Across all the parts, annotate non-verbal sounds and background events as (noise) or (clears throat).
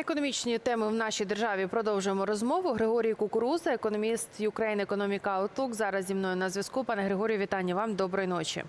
Економічні теми в нашій державі продовжуємо розмову. Григорій Кукуруза, економіст Ukraine Economic Outlook. Зараз зі мною на зв'язку. Пане Григорію, вітання вам. Доброї ночі.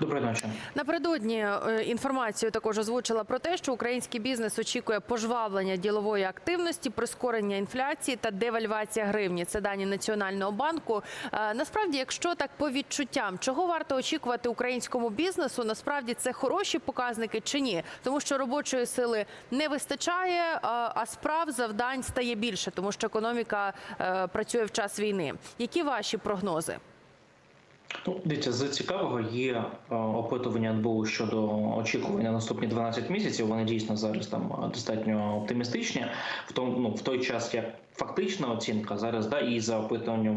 Доброї ночі. Напередодні е, інформацію також озвучила про те, що український бізнес очікує пожвавлення ділової активності, прискорення інфляції та девальвація гривні. Це дані Національного банку. Е, Насправді, якщо так по відчуттям, чого варто очікувати українському бізнесу, насправді це хороші показники чи ні? Тому що робочої сили не вистачає, а а справ завдань стає більше, тому що економіка е, працює в час війни. Які ваші прогнози? Ну, дивіться, з цікавого є е, опитування НБУ щодо очікування на наступні 12 місяців. Вони дійсно зараз там достатньо оптимістичні. В тому, ну в той час, як фактична оцінка зараз, да, і за опитуваннями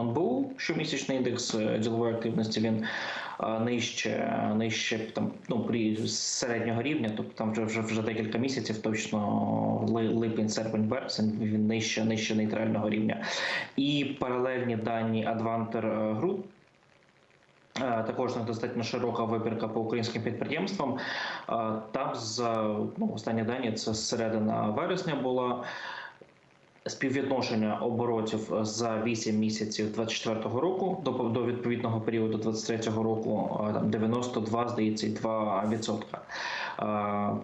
НБУ, щомісячний індекс е, ділової активності він е, нижче, нижче там ну при середнього рівня, тобто там вже вже вже декілька місяців, точно ли- липень, серпень, березень, він нижче, нижче нейтрального рівня. І паралельні дані Advanter Group, Також у достатньо широка вибірка по українським підприємствам. Е, Там за ну, останні дані це середина вересня була. Співвідношення оборотів за 8 місяців 24-го року до, до відповідного періоду 23-го року е, там 92, здається, і 2 відсотка. Е,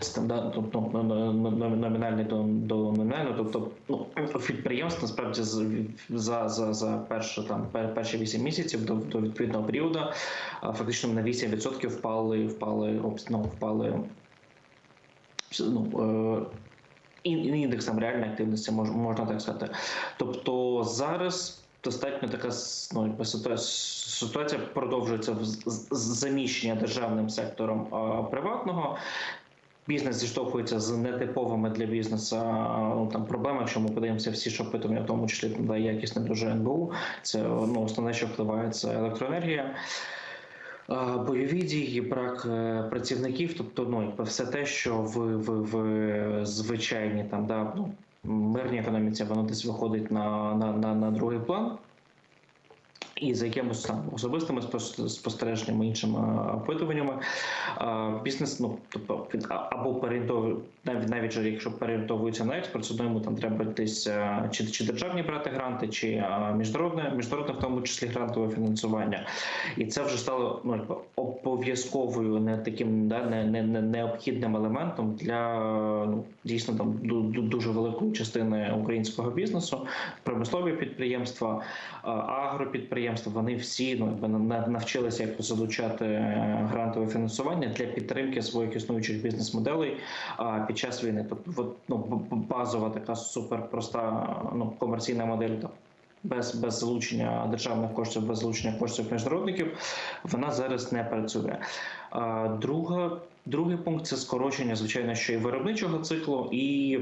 Стандарт, тобто номінальний до, до номінального, тобто ну, підприємств насправді за, за, за перші, там, пер- перші 8 місяців до, до відповідного періоду фактично на 8% впали, впали, ну, впали ну, е, індексом реальної активності, мож, можна так сказати. Тобто зараз достатньо така ну, ситуація продовжується заміщення державним сектором приватного. Бізнес зіштовхується з нетиповими для бізнесу ну, там проблемами. Якщо ми подивимося всі ж опитування, в тому числі там, да, якісне дуже НБУ, це ну, основне, що впливає, це електроенергія. Бойові дії, брак е, працівників, тобто ну все те, що в, в, в звичайній там да ну мирній економіці воно десь виходить на, на, на, на другий план. І за якимось там особистими спос- спостереженнями, іншими опитуваннями, бізнес, ну тобто він або переорієнтовує, навіть навіть якщо переорієнтовується на експорт, все йому там треба десь чи, чи державні брати гранти, чи міжнародне, міжнародне в тому числі грантове фінансування. І це вже стало ну обов'язковою, не таким да не, не, не необхідним елементом для ну дійсно там ду- ду- дуже великої частини українського бізнесу, промислові підприємства, а, агропідприємства. Вони всі ну навчилися як залучати е, грантове фінансування для підтримки своїх існуючих бізнес-моделей під час війни. Тобто, ну базова така суперпроста ну комерційна модель без, без залучення державних коштів, без залучення коштів міжнародників, вона зараз не працює. Друга, другий пункт це скорочення, звичайно, що і виробничого циклу, і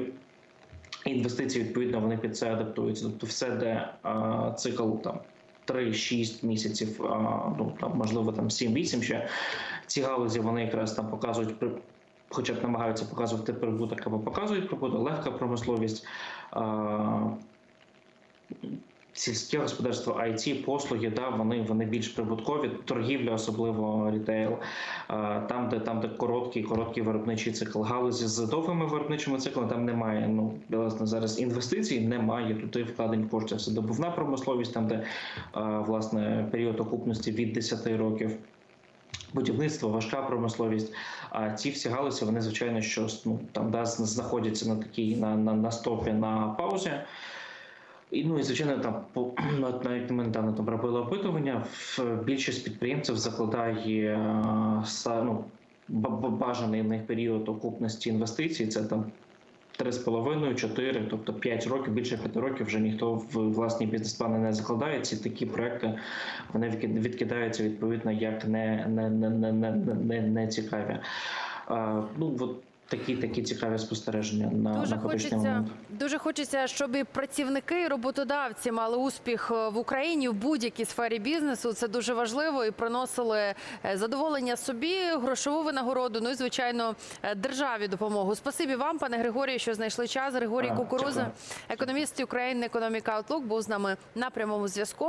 інвестиції відповідно вони під це адаптуються. Тобто, все, де цикл там. 3-6 місяців, ну там можливо там 7-8 ще. Ці галузі вони якраз там показують при- хоча б намагаються показувати прибуток або показують прибуток, легка промисловість, сільське господарство, IT, послуги, да, вони, вони більш прибуткові, торгівля, особливо рітейл, там, де там, де короткий, короткий виробничий цикл. Галузі з довгими виробничими циклами там немає. Ну власне зараз інвестицій, немає туди вкладень коштів. Це добувна промисловість, там де власне період окупності від 10 років. Будівництво, важка промисловість. А ці всі галузі, вони звичайно, що ну там да, знаходяться на такій на, на, на стопі на паузі. І ну і звичайно, там по (clears throat) навіть ми недавно там робили опитування. Більшість підприємців закладає е, ну, ба- ба- бажаний в них період окупності інвестицій. Це там 3,5-4, тобто 5 років, більше 5 років вже ніхто в власні бізнес-плани не закладає. Ці такі проекти вони відкидаються відповідно як не, не, не, не, не, не, цікаві. А, ну от такі такі цікаві спостереження на, Дуже на хочеться, момент. дуже хочеться, щоб і працівники, і роботодавці мали успіх е, в Україні в будь-якій сфері бізнесу. Це дуже важливо і приносили е, задоволення собі, грошову винагороду. Ну і звичайно, е, державі допомогу. Спасибі вам, пане Григорію, що знайшли час. Григорій Кукуруза, економіст Ukraine Economic Outlook, був з нами на прямому зв'язку.